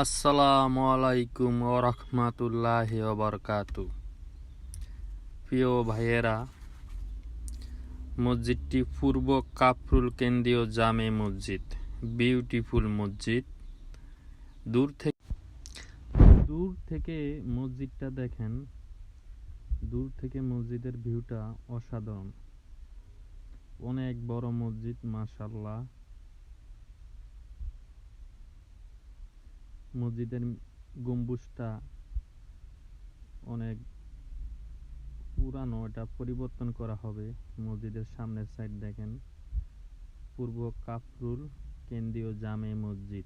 আসসালামু আলাইকুম ওরহমাতুল্লাহ বরকাতু প্রিয় ভাইয়েরা, মসজিদটি পূর্ব কাফরুল কেন্দ্রীয় জামে মসজিদ, বিউটিফুল মসজিদ। দূর থেকে দূর থেকে মসজিদটা দেখেন। দূর থেকে মসজিদের ভিউটা অসাধারণ। অনেক বড় মসজিদ মাশাল্লাহ মসজিদের গম্বুজটা অনেক পুরানো, এটা পরিবর্তন করা হবে। মসজিদের সামনের সাইড দেখেন। পূর্ব কাফরুল কেন্দ্রীয় জামে মসজিদ।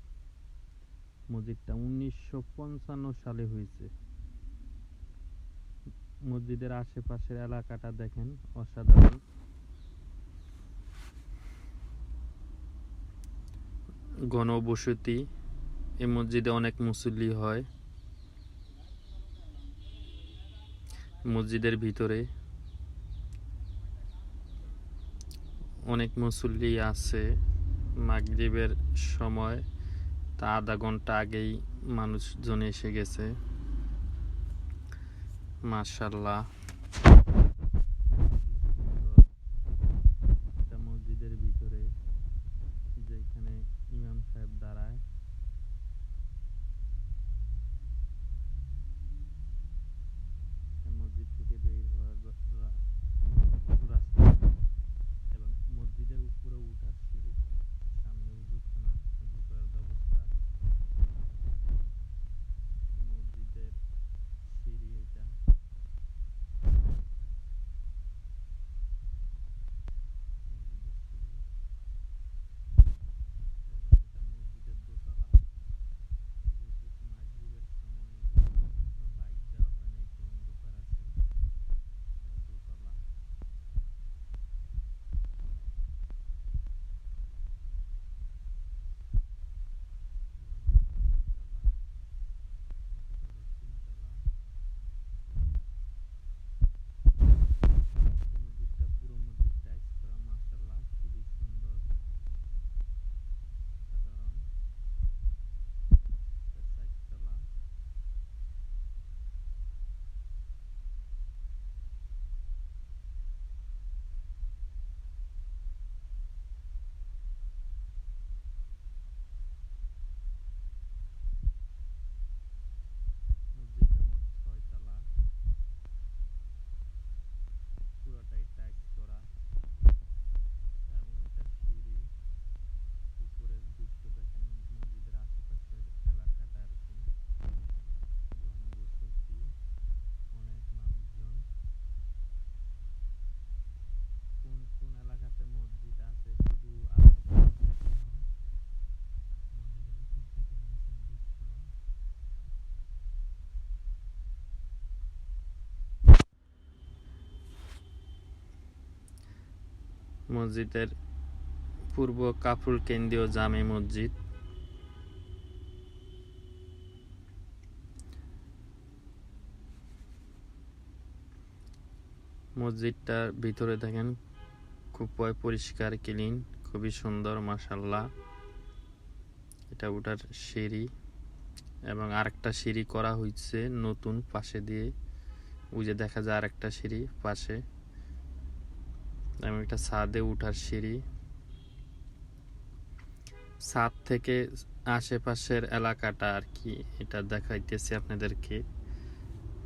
মসজিদটা উনিশশো পঞ্চান্ন সালে হয়েছে। মসজিদের আশেপাশের এলাকাটা দেখেন, অসাধারণ। ঘনবসতি এই মসজিদে অনেক মুসল্লি হয়। মসজিদের ভিতরে অনেক মুসল্লি আছে। মাগরিবের সময় তা আধা ঘণ্টা আগেই মানুষজন এসে গেছে। মাশাল্লাহ মসজিদের পূর্ব কাফরুল কেন্দ্রীয় জামে মসজিদ। মসজিদটার ভিতরে দেখেন খুব পরিষ্কার, ক্লিন, খুবই সুন্দর মাসাল্লাহ এটা ওটার সিঁড়ি এবং আরেকটা সিঁড়ি করা হয়েছে নতুন পাশে দিয়ে। ওই যে দেখা যায় আরেকটা সিঁড়ি পাশে। এবং একটা ছাদে উঠার সিঁড়ি। ছাদ থেকে আশেপাশের এলাকাটা আর কি, এটা দেখাইতেছি আপনাদেরকে।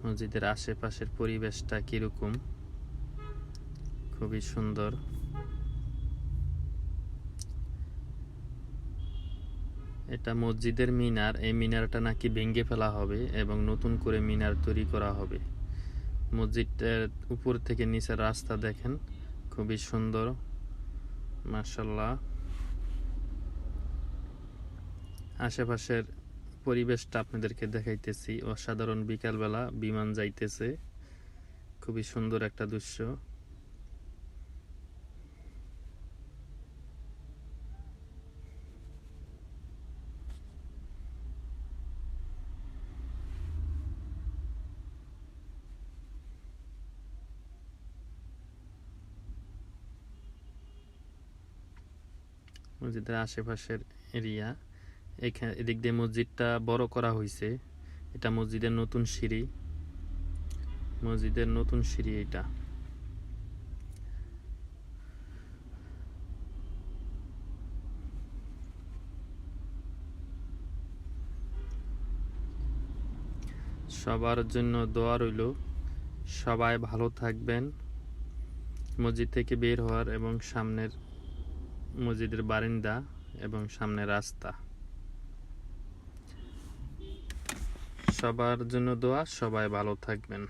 মসজিদের আশেপাশের পরিবেশটা কীরকম? খুবই সুন্দর। এটা মসজিদের মিনার, এই মিনারটা নাকি ভেঙে ফেলা হবে এবং নতুন করে মিনার তৈরি করা হবে। মসজিদটার উপর থেকে নিচের রাস্তা দেখেন। খুবই সুন্দর মার্শাল্লাহ আশেপাশের পরিবেশটা আপনাদেরকে দেখাইতেছি। অসাধারণ বিকালবেলা বিমান যাইতেছে। খুবই সুন্দর একটা দৃশ্য। মসজিদের আশেপাশের এরিয়া। এখানে এদিক দিয়ে মসজিদটা বড় করা হয়েছে এটা মসজিদের নতুন সিঁড়ি। মসজিদের নতুন সিঁড়ি এটা সবার জন্য দোয়া রইল। সবাই ভালো থাকবেন। মসজিদ থেকে বের হওয়ার এবং সামনের মসজিদের বারিন্দা এবং সামনে রাস্তা। সবার জন্য দোয়া সবাই ভালো থাকবেন।